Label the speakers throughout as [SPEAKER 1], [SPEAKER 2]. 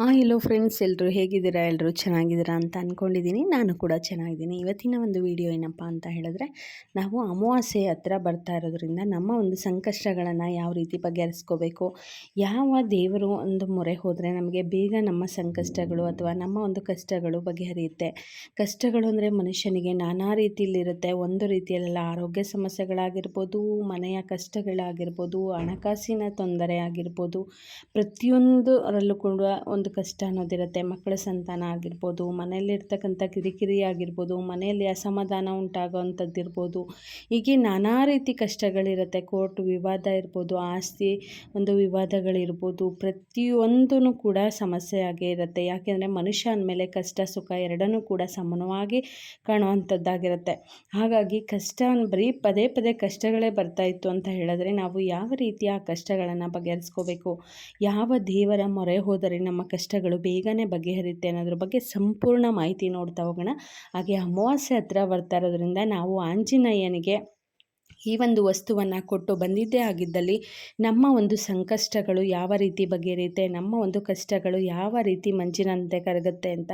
[SPEAKER 1] ಹಾಂ hello friends ಎಲ್ಲರೂ ಹೇಗಿದ್ದೀರಾ? ಎಲ್ಲರೂ ಚೆನ್ನಾಗಿದ್ದೀರಾ? ಅಂತ ಅಂದ್ಕೊಂಡಿದ್ದೀನಿ ನಾನು ಕೂಡ ಚೆನ್ನಾಗಿದ್ದೀನಿ. ಇವತ್ತಿನ ಒಂದು ವಿಡಿಯೋ ಏನಪ್ಪ ಅಂತ ಹೇಳಿದ್ರೆ, ನಾವು ಅಮಾವಾಸ್ಯೆ ಹತ್ರ ಬರ್ತಾ ಇರೋದ್ರಿಂದ ನಮ್ಮ ಒಂದು ಸಂಕಷ್ಟಗಳನ್ನು ಯಾವ ರೀತಿ ಬಗೆಹರಿಸ್ಕೋಬೇಕು, ಯಾವ ದೇವರು ಒಂದು ಮೊರೆ ಹೋದರೆ ನಮಗೆ ಬೇಗ ನಮ್ಮ ಸಂಕಷ್ಟಗಳು ಅಥವಾ ನಮ್ಮ ಒಂದು ಕಷ್ಟಗಳು ಬಗೆಹರಿಯುತ್ತೆ. ಕಷ್ಟಗಳು ಅಂದರೆ ಮನುಷ್ಯನಿಗೆ ನಾನಾ ರೀತಿಯಲ್ಲಿರುತ್ತೆ. ಒಂದು ರೀತಿಯಲ್ಲೆಲ್ಲ ಆರೋಗ್ಯ ಸಮಸ್ಯೆಗಳಾಗಿರ್ಬೋದು, ಮನೆಯ ಕಷ್ಟಗಳಾಗಿರ್ಬೋದು, ಹಣಕಾಸಿನ ತೊಂದರೆ ಆಗಿರ್ಬೋದು, ಪ್ರತಿಯೊಂದರಲ್ಲೂ ಕೂಡ ಒಂದು ಕಷ್ಟ ಅನ್ನೋದಿರುತ್ತೆ. ಮಕ್ಕಳ ಸಂತಾನ ಆಗಿರ್ಬೋದು, ಮನೆಯಲ್ಲಿರ್ತಕ್ಕಂಥ ಕಿರಿಕಿರಿ ಆಗಿರ್ಬೋದು, ಮನೆಯಲ್ಲಿ ಅಸಮಾಧಾನ ಉಂಟಾಗೋವಂಥದ್ದಿರ್ಬೋದು, ಹೀಗೆ ನಾನಾ ರೀತಿ ಕಷ್ಟಗಳಿರುತ್ತೆ. ಕೋರ್ಟ್ ವಿವಾದ ಇರ್ಬೋದು, ಆಸ್ತಿ ಒಂದು ವಿವಾದಗಳಿರ್ಬೋದು ಪ್ರತಿಯೊಂದೂ ಕೂಡ ಸಮಸ್ಯೆಯಾಗೇ ಇರುತ್ತೆ. ಯಾಕೆಂದರೆ ಮನುಷ್ಯ ಅಂದಮೇಲೆ ಕಷ್ಟ, ಸುಖ ಎರಡನ್ನೂ ಕೂಡ ಸಮಾನವಾಗಿ ಕಾಣುವಂಥದ್ದಾಗಿರುತ್ತೆ. ಹಾಗಾಗಿ ಕಷ್ಟ ಬರೀ ಪದೇ ಪದೇ ಕಷ್ಟಗಳೇ ಬರ್ತಾ ಇತ್ತು ಅಂತ ಹೇಳಿದ್ರೆ ನಾವು ಯಾವ ರೀತಿಯ ಕಷ್ಟಗಳನ್ನು ಬಗೆಹರಿಸ್ಕೋಬೇಕು? ಯಾವ ದೇವರ ಮೊರೆ ಹೋದರೆ ನಮ್ಮ ಕಷ್ಟಗಳು ಬೇಗನೆ ಬಗೆಹರಿಯುತ್ತೆ ಅನ್ನೋದ್ರ ಬಗ್ಗೆ ಸಂಪೂರ್ಣ ಮಾಹಿತಿ ನೋಡ್ತಾ ಹೋಗೋಣ. ಹಾಗೆ ಅಮಾವಾಸ್ಯೆ ಹತ್ರ ಬರ್ತಾ ಇರೋದ್ರಿಂದ ನಾವು ಆಂಜನೇಯನಿಗೆ ಈ ಒಂದು ವಸ್ತುವನ್ನು ಕೊಟ್ಟು ಬಂದಿದ್ದೇ ಆಗಿದ್ದಲ್ಲಿ ನಮ್ಮ ಒಂದು ಸಂಕಷ್ಟಗಳು ಯಾವ ರೀತಿ ಬಗೆಹರಿಯುತ್ತೆ, ನಮ್ಮ ಒಂದು ಕಷ್ಟಗಳು ಯಾವ ರೀತಿ ಮಂಜಿನಂತೆ ಕರಗುತ್ತೆ ಅಂತ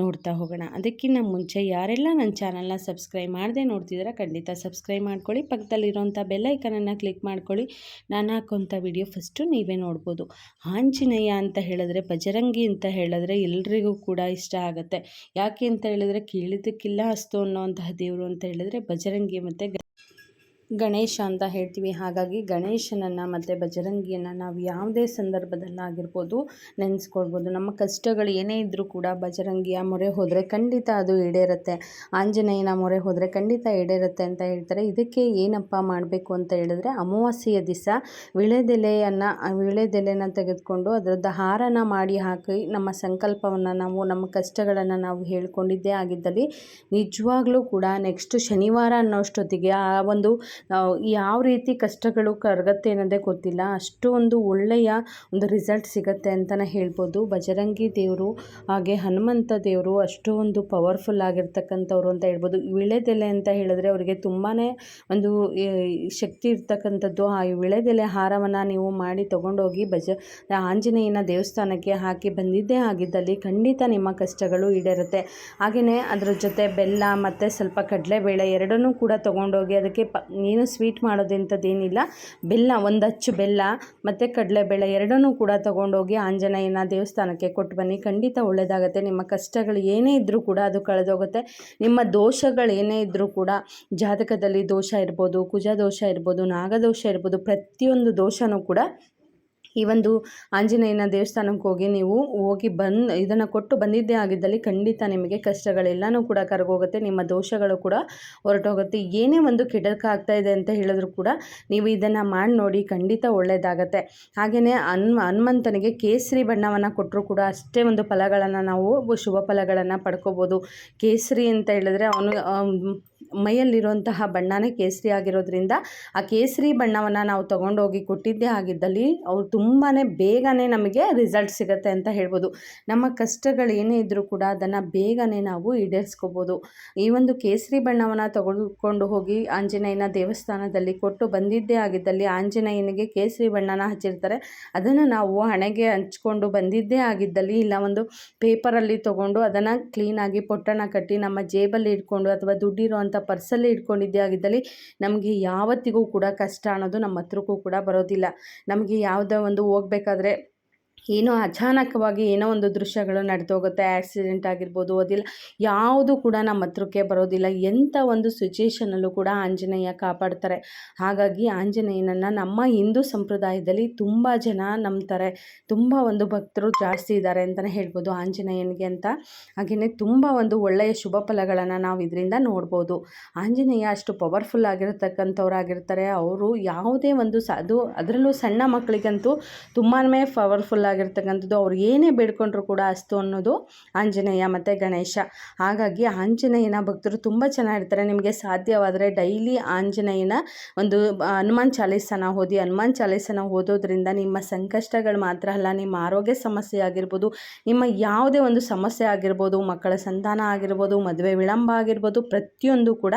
[SPEAKER 1] ನೋಡ್ತಾ ಹೋಗೋಣ. ಅದಕ್ಕಿಂತ ಮುಂಚೆ ಯಾರೆಲ್ಲ ನನ್ನ ಚಾನಲ್ನ ಸಬ್ಸ್ಕ್ರೈಬ್ ಮಾಡದೆ ನೋಡ್ತಿದ್ದೀರಾ ಖಂಡಿತ ಸಬ್ಸ್ಕ್ರೈಬ್ ಮಾಡ್ಕೊಳ್ಳಿ. ಪಕ್ಕದಲ್ಲಿರುವಂಥ ಬೆಲ್ಲೈಕನನ್ನು ಕ್ಲಿಕ್ ಮಾಡ್ಕೊಳ್ಳಿ. ನಾನು ಹಾಕುವಂಥ ವಿಡಿಯೋ ಫಸ್ಟು ನೀವೇ ನೋಡ್ಬೋದು. ಆಂಜನೇಯ ಅಂತ ಹೇಳಿದ್ರೆ, ಬಜರಂಗಿ ಅಂತ ಹೇಳಿದ್ರೆ ಎಲ್ರಿಗೂ ಕೂಡ ಇಷ್ಟ ಆಗುತ್ತೆ. ಯಾಕೆ ಅಂತ ಹೇಳಿದ್ರೆ, ಕೇಳಿದ್ದಕ್ಕಿಲ್ಲ ಅಸ್ತು ಅನ್ನೋಂತಹ ದೇವರು ಅಂತ ಹೇಳಿದ್ರೆ ಬಜರಂಗಿ ಮತ್ತು ಗಣೇಶ ಅಂತ ಹೇಳ್ತೀವಿ. ಹಾಗಾಗಿ ಗಣೇಶನನ್ನು ಮತ್ತು ಭಜರಂಗಿಯನ್ನು ನಾವು ಯಾವುದೇ ಸಂದರ್ಭದಲ್ಲಾಗಿರ್ಬೋದು ನೆನೆಸ್ಕೊಳ್ಬೋದು. ನಮ್ಮ ಕಷ್ಟಗಳು ಏನೇ ಇದ್ದರೂ ಕೂಡ ಬಜರಂಗಿಯ ಮೊರೆ ಹೋದರೆ ಖಂಡಿತ ಅದು ಈಡೇರುತ್ತೆ. ಆಂಜನೇಯನ ಮೊರೆ ಹೋದರೆ ಖಂಡಿತ ಈಡೇರುತ್ತೆ ಅಂತ ಹೇಳ್ತಾರೆ. ಇದಕ್ಕೆ ಏನಪ್ಪ ಮಾಡಬೇಕು ಅಂತ ಹೇಳಿದ್ರೆ ಅಮಾವಾಸ್ಯೆಯ ದಿವಸ ವಿಳೆದೆಲೆಯನ್ನು, ವಿಳೆದೆಲೆನ ತೆಗೆದುಕೊಂಡು ಅದರದ್ದು ಹಾರನ ಮಾಡಿ ಹಾಕಿ ನಮ್ಮ ಸಂಕಲ್ಪವನ್ನು ನಾವು, ನಮ್ಮ ಕಷ್ಟಗಳನ್ನು ನಾವು ಹೇಳ್ಕೊಂಡಿದ್ದೇ ಆಗಿದ್ದಲ್ಲಿ ನಿಜವಾಗ್ಲೂ ಕೂಡ ನೆಕ್ಸ್ಟ್ ಶನಿವಾರ ಅನ್ನೋಷ್ಟೊತ್ತಿಗೆ ಆ ಒಂದು ಯಾವ ರೀತಿ ಕಷ್ಟಗಳು, ಕರಗತ್ತೆ ಅನ್ನೋದೇ ಗೊತ್ತಿಲ್ಲ. ಅಷ್ಟು ಒಂದು ಒಳ್ಳೆಯ ಒಂದು ರಿಸಲ್ಟ್ ಸಿಗುತ್ತೆ ಅಂತಲೇ ಹೇಳ್ಬೋದು. ಬಜರಂಗಿ ದೇವರು, ಹಾಗೆ ಹನುಮಂತ ದೇವರು ಅಷ್ಟು ಒಂದು ಪವರ್ಫುಲ್ ಆಗಿರ್ತಕ್ಕಂಥವ್ರು ಅಂತ ಹೇಳ್ಬೋದು. ವಿಳೆದೆಲೆ ಅಂತ ಹೇಳಿದ್ರೆ ಅವರಿಗೆ ತುಂಬಾ ಒಂದು ಶಕ್ತಿ ಇರ್ತಕ್ಕಂಥದ್ದು. ಆ ವಿಳೆದೆಲೆ ಹಾರವನ್ನು ನೀವು ಮಾಡಿ ತೊಗೊಂಡೋಗಿ ಬಜ, ಆಂಜನೇಯನ ದೇವಸ್ಥಾನಕ್ಕೆ ಹಾಕಿ ಬಂದಿದ್ದೇ ಆಗಿದ್ದಲ್ಲಿ ಖಂಡಿತ ನಿಮ್ಮ ಕಷ್ಟಗಳು ಈಡೇರುತ್ತೆ. ಹಾಗೆಯೇ ಅದರ ಜೊತೆ ಬೆಲ್ಲ ಮತ್ತು ಸ್ವಲ್ಪ ಕಡಲೆಬೇಳೆ ಎರಡನ್ನೂ ಕೂಡ ತೊಗೊಂಡೋಗಿ ಅದಕ್ಕೆ ಪ ಏನು ಸ್ವೀಟ್ ಮಾಡೋದಂಥದ್ದೇನಿಲ್ಲ ಬೆಲ್ಲ, ಒಂದು ಅಚ್ಚು ಬೆಲ್ಲ, ಮತ್ತು ಕಡಲೆಬೇಳೆ ಎರಡನ್ನೂ ಕೂಡ ತೊಗೊಂಡೋಗಿ ಆಂಜನೇಯನ ದೇವಸ್ಥಾನಕ್ಕೆ ಕೊಟ್ಟು ಬನ್ನಿ. ಖಂಡಿತ ಒಳ್ಳೆಯದಾಗುತ್ತೆ ನಿಮ್ಮ ಕಷ್ಟಗಳು ಏನೇ ಇದ್ದರೂ ಕೂಡ ಅದು ಕಳೆದೋಗುತ್ತೆ. ನಿಮ್ಮ ದೋಷಗಳು ಏನೇ ಇದ್ದರೂ ಕೂಡ ಜಾತಕದಲ್ಲಿ ದೋಷ ಇರ್ಬೋದು ಕುಜ ದೋಷ ಇರ್ಬೋದು, ನಾಗದೋಷ ಇರ್ಬೋದು, ಪ್ರತಿಯೊಂದು ದೋಷನೂ ಕೂಡ ಈ ಒಂದು ಆಂಜನೇಯನ ದೇವಸ್ಥಾನಕ್ಕೆ ಹೋಗಿ ನೀವು ಹೋಗಿ ಬಂದು, ಇದನ್ನು ಕೊಟ್ಟು ಬಂದಿದ್ದೇ ಆಗಿದ್ದಲ್ಲಿ ಖಂಡಿತ ನಿಮಗೆ ಕಷ್ಟಗಳೆಲ್ಲನೂ ಕೂಡ ಕರಗೋಗುತ್ತೆ, ನಿಮ್ಮ ದೋಷಗಳು ಕೂಡ ಹೊರಟೋಗುತ್ತೆ. ಏನೇ ಒಂದು ಆಗ್ತಾ ಇದೆ ಅಂತ ಹೇಳಿದ್ರು ಕೂಡ ನೀವು ಇದನ್ನು ಮಾಡಿ ನೋಡಿ ಖಂಡಿತ ಒಳ್ಳೆಯದಾಗತ್ತೆ ಹಾಗೆಯೇ ಹನ್ಮ ಹನುಮಂತನಿಗೆ ಕೇಸರಿ ಬಣ್ಣವನ್ನು ಕೊಟ್ಟರು ಕೂಡ ಅಷ್ಟೇ ಒಂದು ಫಲಗಳನ್ನು ನಾವು ಶುಭ ಫಲಗಳನ್ನು ಪಡ್ಕೋಬೋದು. ಕೇಸರಿ ಅಂತ ಹೇಳಿದ್ರೆ ಅವನು ಮೈಯಲ್ಲಿರುವಂತಹ ಬಣ್ಣನೇ ಕೇಸರಿ ಆಗಿರೋದ್ರಿಂದ ಆ ಕೇಸರಿ ಬಣ್ಣವನ್ನು ನಾವು ತೊಗೊಂಡೋಗಿ ಕೊಟ್ಟಿದ್ದೇ ಆಗಿದ್ದಲ್ಲಿ ಅವ್ರು ತುಂಬಾ ಬೇಗನೆ ನಮಗೆ ರಿಸಲ್ಟ್ ಸಿಗುತ್ತೆ ಅಂತ ಹೇಳ್ಬೋದು. ನಮ್ಮ ಕಷ್ಟಗಳು ಏನೇ ಇದ್ದರೂ ಕೂಡ ಅದನ್ನು ಬೇಗನೆ ನಾವು ಈಡೇರಿಸ್ಕೋಬೋದು. ಈ ಒಂದು ಕೇಸರಿ ಬಣ್ಣವನ್ನು ತೆಗೆದುಕೊಂಡು ಹೋಗಿ ಆಂಜನೇಯನ ದೇವಸ್ಥಾನದಲ್ಲಿ ಕೊಟ್ಟು ಬಂದಿದ್ದೇ ಆಗಿದ್ದಲ್ಲಿ ಆಂಜನೇಯನಿಗೆ ಕೇಸರಿ ಬಣ್ಣನ ಹಚ್ಚಿರ್ತಾರೆ. ಅದನ್ನು ನಾವು ಹಣೆಗೆ ಹಂಚ್ಕೊಂಡು ಬಂದಿದ್ದೇ ಆಗಿದ್ದಲ್ಲಿ ಇಲ್ಲ ಒಂದು ಪೇಪರಲ್ಲಿ ತೊಗೊಂಡು ಅದನ್ನು ಕ್ಲೀನಾಗಿ ಪೊಟ್ಟಣ ಕಟ್ಟಿ ನಮ್ಮ ಜೇಬಲ್ಲಿ ಇಟ್ಕೊಂಡು ಅಥವಾ ದುಡ್ಡಿರುವಂಥ ಪರ್ಸಲ್ಲಿ ಇಟ್ಕೊಂಡಿದ್ದೆ ಆಗಿದ್ದಲ್ಲಿ, ನಮಗೆ ಯಾವತ್ತಿಗೂ ಕೂಡ ಕಷ್ಟ ಅನ್ನೋದು ನಮ್ಮ ಹತ್ರಕ್ಕೂ ಕೂಡ ಬರೋದಿಲ್ಲ. ನಮಗೆ ಯಾವುದೇ ಒಂದು ಹೋಗ್ಬೇಕಾದ್ರೆ ಏನೋ ಅಚಾನಕವಾಗಿ ಏನೋ ಒಂದು ದೃಶ್ಯಗಳು ನಡೆದೋಗುತ್ತೆ ಆ್ಯಕ್ಸಿಡೆಂಟ್ ಆಗಿರ್ಬೋದು ಅದಿಲ್ಲ ಯಾವುದು ಕೂಡ ನಮ್ಮ ಹತ್ರಕ್ಕೆ ಬರೋದಿಲ್ಲ. ಎಂಥ ಒಂದು ಸಿಚುಯೇಷನಲ್ಲೂ ಕೂಡ ಆಂಜನೇಯ ಕಾಪಾಡ್ತಾರೆ. ಹಾಗಾಗಿ ಆಂಜನೇಯನನ್ನು ನಮ್ಮ ಹಿಂದೂ ಸಂಪ್ರದಾಯದಲ್ಲಿ ತುಂಬ ಜನ ನಂಬ್ತಾರೆ. ತುಂಬ ಒಂದು ಭಕ್ತರು ಜಾಸ್ತಿ ಇದ್ದಾರೆ ಅಂತಲೇ ಹೇಳ್ಬೋದು ಆಂಜನೇಯನಿಗೆ ಅಂತ. ಹಾಗೆಯೇ ತುಂಬ ಒಂದು ಒಳ್ಳೆಯ ಶುಭ ಫಲಗಳನ್ನು ನಾವು ಇದರಿಂದ ನೋಡ್ಬೋದು. ಆಂಜನೇಯ ಅಷ್ಟು ಪವರ್ಫುಲ್ ಆಗಿರ್ತಕ್ಕಂಥವ್ರಾಗಿರ್ತಾರೆ. ಅವರು ಯಾವುದೇ ಒಂದು ಸ, ಅದು, ಅದರಲ್ಲೂ ಸಣ್ಣ ಮಕ್ಕಳಿಗಂತೂ ತುಂಬಾ ಪವರ್ಫುಲ್ ಆಗಿರ್ತಕ್ಕಂಥದ್ದು, ಅವ್ರು ಏನೇ ಬೇಡ್ಕೊಂಡ್ರು ಕೂಡ ಅಸ್ತು ಅನ್ನೋದು ಆಂಜನೇಯ ಮತ್ತು ಗಣೇಶ. ಹಾಗಾಗಿ ಆಂಜನೇಯನ ಭಕ್ತರು ತುಂಬ ಚೆನ್ನಾಗಿರ್ತಾರೆ. ನಿಮಗೆ ಸಾಧ್ಯವಾದರೆ ಡೈಲಿ ಆಂಜನೇಯನ ಒಂದು ಹನುಮಾನ್ ಚಾಲೀಸನ ಓದಿ. ಹನುಮಾನ್ ಚಾಲೀಸನ ಓದೋದ್ರಿಂದ ನಿಮ್ಮ ಸಂಕಷ್ಟಗಳು ಮಾತ್ರ ಅಲ್ಲ, ನಿಮ್ಮ ಆರೋಗ್ಯ ಸಮಸ್ಯೆ ಆಗಿರ್ಬೋದು, ನಿಮ್ಮ ಯಾವುದೇ ಒಂದು ಸಮಸ್ಯೆ ಆಗಿರ್ಬೋದು, ಮಕ್ಕಳ ಸಂತಾನ ಆಗಿರ್ಬೋದು, ಮದುವೆ ವಿಳಂಬ ಆಗಿರ್ಬೋದು, ಪ್ರತಿಯೊಂದು ಕೂಡ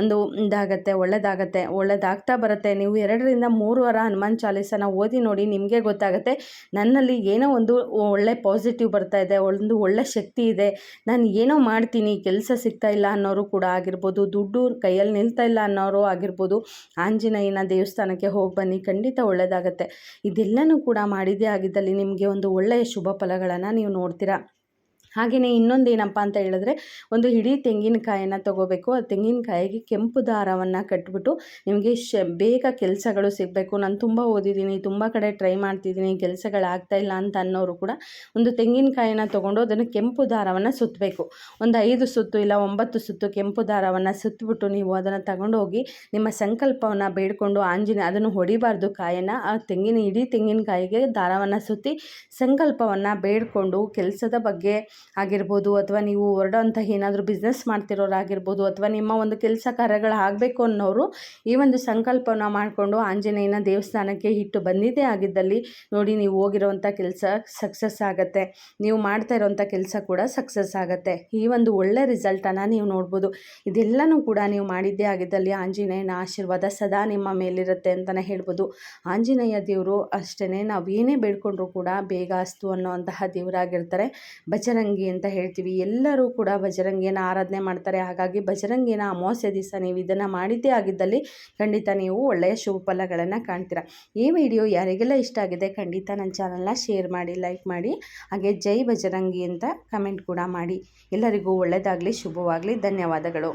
[SPEAKER 1] ಒಂದು ಇದಾಗತ್ತೆ ಒಳ್ಳೆಯದಾಗತ್ತೆ ಒಳ್ಳೆಯದಾಗ್ತಾ ಬರುತ್ತೆ. ನೀವು ಎರಡರಿಂದ ಮೂರು ವಾರ ಹನುಮಾನ್ ಚಾಲೀಸನ ಓದಿ ನೋಡಿ ನಿಮಗೆ ಗೊತ್ತಾಗುತ್ತೆ. ನನ್ನಲ್ಲಿ ಏನೋ ಒಂದು ಒಳ್ಳೆ ಪಾಸಿಟಿವ್ ಬರ್ತಾ ಇದೆ, ಒಂದು ಒಳ್ಳೆ ಶಕ್ತಿ ಇದೆ. ನಾನು ಏನೋ ಮಾಡ್ತೀನಿ, ಕೆಲಸ ಸಿಗ್ತಾ ಇಲ್ಲ ಅನ್ನೋರು ಕೂಡ ಆಗಿರ್ಬೋದು, ದುಡ್ಡು ಕೈಯಲ್ಲಿ ನಿಲ್ತಾ ಇಲ್ಲ ಅನ್ನೋರು ಆಗಿರ್ಬೋದು, ಆಂಜನೇಯನ ದೇವಸ್ಥಾನಕ್ಕೆ ಹೋಗಿ ಬನ್ನಿ, ಖಂಡಿತ ಒಳ್ಳೆಯದಾಗತ್ತೆ ಇದೆಲ್ಲನೂ ಕೂಡ ಮಾಡಿದ್ದೇ ಆಗಿದ್ದಲ್ಲಿ ನಿಮಗೆ ಒಂದು ಒಳ್ಳೆಯ ಶುಭ ಫಲಗಳನ್ನು ನೀವು ನೋಡ್ತೀರಾ. ಹಾಗೆಯೇ ಇನ್ನೊಂದು ಏನಪ್ಪ ಅಂತ ಹೇಳಿದ್ರೆ, ಒಂದು ಇಡೀ ತೆಂಗಿನಕಾಯನ್ನು ತಗೋಬೇಕು. ಆ ತೆಂಗಿನಕಾಯಿಗೆ ಕೆಂಪು ದಾರವನ್ನು ಕಟ್ಬಿಟ್ಟು ನಿಮಗೆ ಶ, ಬೇಗ ಕೆಲಸಗಳು ಸಿಗಬೇಕು. ನಾನು ತುಂಬ ಓದಿದ್ದೀನಿ, ತುಂಬ ಕಡೆ ಟ್ರೈ ಮಾಡ್ತಿದ್ದೀನಿ ಕೆಲಸಗಳಾಗ್ತಾ ಇಲ್ಲ ಅಂತ ಅನ್ನೋರು ಕೂಡ ಒಂದು ತೆಂಗಿನಕಾಯಿನ ತೊಗೊಂಡು ಅದನ್ನು ಕೆಂಪು ದಾರವನ್ನು ಸುತ್ತಬೇಕು ಒಂದು ಐದು ಸುತ್ತು ಇಲ್ಲ ಒಂಬತ್ತು ಸುತ್ತು ಕೆಂಪು ದಾರವನ್ನು ಸುತ್ತಿಬಿಟ್ಟು ನೀವು ಅದನ್ನು ತಗೊಂಡೋಗಿ ನಿಮ್ಮ ಸಂಕಲ್ಪವನ್ನು ಬೇಡಿಕೊಂಡು ಆಂಜನೇಯ ಅದನ್ನು ಹೊಡಿಬಾರ್ದು ಕಾಯನ್ನು, ಆ ತೆಂಗಿನ ಇಡೀ ತೆಂಗಿನಕಾಯಿಗೆ ದಾರವನ್ನು ಸುತ್ತಿ ಸಂಕಲ್ಪವನ್ನು ಬೇಡಿಕೊಂಡು ಕೆಲಸದ ಬಗ್ಗೆ ಆಗಿರ್ಬೋದು ಅಥವಾ ನೀವು ಹೊರಡೋಂಥ ಏನಾದರೂ ಬಿಸ್ನೆಸ್ ಮಾಡ್ತಿರೋರಾಗಿರ್ಬೋದು ಅಥವಾ ನಿಮ್ಮ ಒಂದು ಕೆಲಸ ಕಾರ್ಯಗಳು ಆಗಬೇಕು ಅನ್ನೋರು ಈ ಒಂದು ಸಂಕಲ್ಪನ ಮಾಡಿಕೊಂಡು ಆಂಜನೇಯನ ದೇವಸ್ಥಾನಕ್ಕೆ ಇಟ್ಟು ಬಂದಿದ್ದೇ ಆಗಿದ್ದಲ್ಲಿ ನೋಡಿ ನೀವು ಹೋಗಿರೋವಂಥ ಕೆಲಸ ಸಕ್ಸಸ್ ಆಗುತ್ತೆ. ನೀವು ಮಾಡ್ತಾ ಇರೋವಂಥ ಕೆಲಸ ಕೂಡ ಸಕ್ಸಸ್ ಆಗುತ್ತೆ. ಈ ಒಂದು ಒಳ್ಳೆ ರಿಸಲ್ಟನ್ನು ನೀವು ನೋಡ್ಬೋದು. ಇದೆಲ್ಲನೂ ಕೂಡ ನೀವು ಮಾಡಿದ್ದೇ ಆಗಿದ್ದಲ್ಲಿ ಆಂಜನೇಯನ ಆಶೀರ್ವಾದ ಸದಾ ನಿಮ್ಮ ಮೇಲಿರುತ್ತೆ ಅಂತಲೇ ಹೇಳ್ಬೋದು. ಆಂಜನೇಯ ದೇವರು ಅಷ್ಟೇ ನಾವು ಏನೇ ಬೇಡ್ಕೊಂಡ್ರು ಕೂಡ ಬೇಗ ಅಸ್ತು ಅನ್ನೋವಂತಹ ದೇವರಾಗಿರ್ತಾರೆ. ಬಜರಂಗಿ ಅಂತ ಹೇಳ್ತೀವಿ. ಎಲ್ಲರೂ ಕೂಡ ಬಜರಂಗಿಯನ್ನು ಆರಾಧನೆ ಮಾಡ್ತಾರೆ. ಹಾಗಾಗಿ ಬಜರಂಗಿನ ಅಮಾವಾಸ್ಯೆ ದಿವಸ ನೀವು ಇದನ್ನು ಮಾಡಿದ್ದೇ ಆಗಿದ್ದಲ್ಲಿ ಖಂಡಿತ ನೀವು ಒಳ್ಳೆಯ ಶುಭ ಫಲಗಳನ್ನು ಕಾಣ್ತೀರಾ. ಈ ವಿಡಿಯೋ ಯಾರಿಗೆಲ್ಲ ಇಷ್ಟ ಆಗಿದೆ ಖಂಡಿತ ನನ್ನ ಚಾನಲ್ನ ಶೇರ್ ಮಾಡಿ, ಲೈಕ್ ಮಾಡಿ, ಹಾಗೆ ಜೈ ಬಜರಂಗಿ ಅಂತ ಕಮೆಂಟ್ ಕೂಡ ಮಾಡಿ. ಎಲ್ಲರಿಗೂ ಒಳ್ಳೆಯದಾಗಲಿ ಶುಭವಾಗಲಿ. ಧನ್ಯವಾದಗಳು.